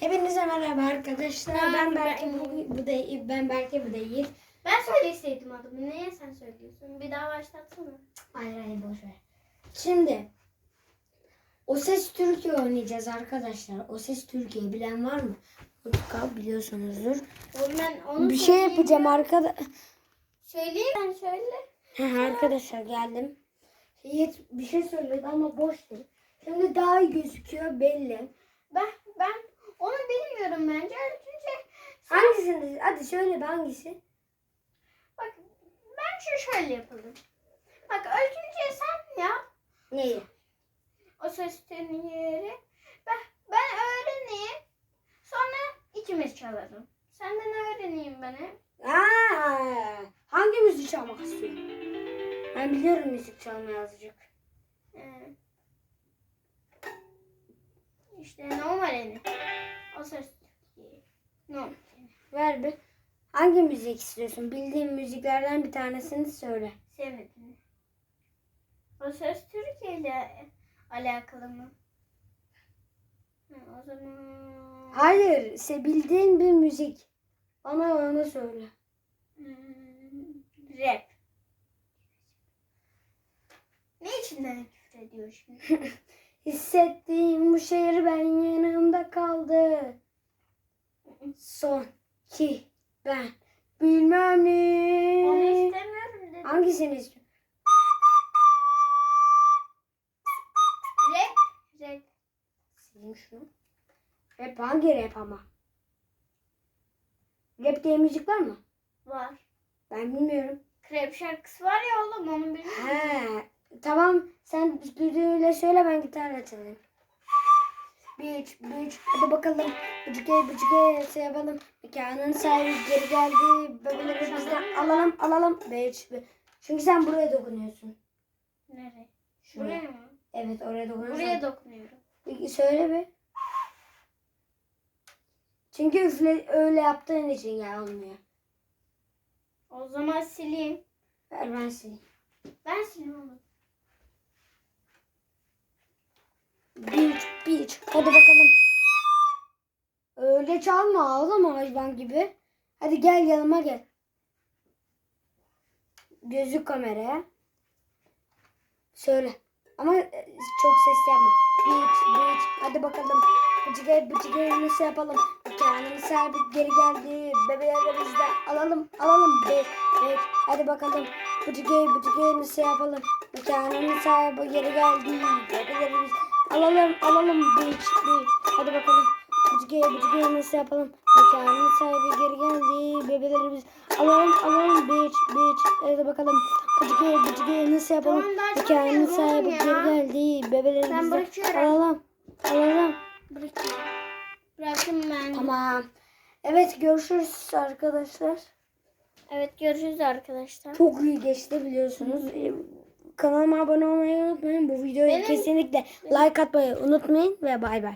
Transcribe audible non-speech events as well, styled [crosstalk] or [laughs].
Hepinize merhaba arkadaşlar. Merhaba. Ben Berke bu, bu da ben Berke bu Yiğit. Ben söyleseydim adımı. Niye sen söylüyorsun? Bir daha başlatsana. Hayır hayır boş ver. Şimdi O Ses Türkiye oynayacağız arkadaşlar. O Ses Türkiye bilen var mı? Mutlaka biliyorsunuzdur. Ben onu Bir şey yapacağım arkada. Söyleyeyim ben söyle. Arkadaşlar geldim. Yiğit bir şey söyledi ama boş değil. Şimdi daha iyi gözüküyor belli. Ben ben onu bilmiyorum bence. Önce Hangisini? Hadi söyle be hangisi? bak bence şöyle yapalım. Bak önce sen yap. Neyi? O seslerin yeri. Ben, ben öğreneyim. Sonra ikimiz çalalım. Senden öğreneyim ben hep. Aa, hangi müzik çalmak istiyorsun? Ben biliyorum müzik çalmayı azıcık. Ee, işte normalini. O ses Normal. Ver bir. Hangi müzik istiyorsun? Bildiğin müziklerden bir tanesini söyle. Sevmedin. O ses Türkiye ile alakalı mı? O zaman Hayır, se bildiğin bir müzik. Bana onu söyle. hmm, rap. Ne içinden küfür ediyor şimdi? [laughs] Hissettiğim bu şehir ben yanımda kaldı. Son ki ben bilmem Onu ne. istemiyorum dedim. Hangisini istiyorsun? Rap. Rap. Sileyim şunu. Rap hangi rap ama? Rap diye müzik var mı? Var. Ben bilmiyorum. Krep şarkısı var ya oğlum onu bilmiyorum. He, tamam sen düdüğüyle söyle ben gitarla çalayım. Beach, beach, hadi bakalım. Bıcıke, bıcıke, şey yapalım. Mekanın sahibi geri geldi. Bebeleri bizden alalım, alalım. Beach. Çünkü sen buraya dokunuyorsun. Nereye? Şuraya. Buraya mı? Evet, oraya dokunuyorsun. Buraya dokunuyorum. Peki, Söyle bir. Çünkü üfle, öyle yaptığın için ya olmuyor. O zaman sileyim. Ver ben sileyim. Ben sileyim onu. Beach. Hadi bakalım. Öyle çalma ağlama hayvan gibi. Hadi gel yanıma gel. Gözlük kameraya. Söyle. Ama e, çok ses yapma. Beach, beach. Hadi bakalım. Bıcıge, bıcıge nasıl yapalım? Mekanın sahibi geri geldi. Bebeleri bizden alalım, alalım. Beach, beach. Hadi bakalım. Bıcıge, bıcıge nasıl yapalım? Mekanın sahibi geri geldi. Bebeleri biz alalım, alalım. Beach, beach. Hadi bakalım. Bıcıge, bıcıge nasıl yapalım? Mekanın sahibi geri geldi. Bebeleri biz alalım, alalım. Beach, beach. Hadi bakalım. Bıcıge, bıcıge nasıl yapalım? Tamam, Mekanın sahibi geri geldi. Bebeleri Ben biz bırakıyorum. alalım, alalım. Bırakayım. Bıraktım ben. Tamam. Evet görüşürüz arkadaşlar. Evet görüşürüz arkadaşlar. Çok iyi geçti biliyorsunuz. Kanalıma abone olmayı unutmayın. Bu videoyu Benim- kesinlikle like atmayı unutmayın ve bay bay.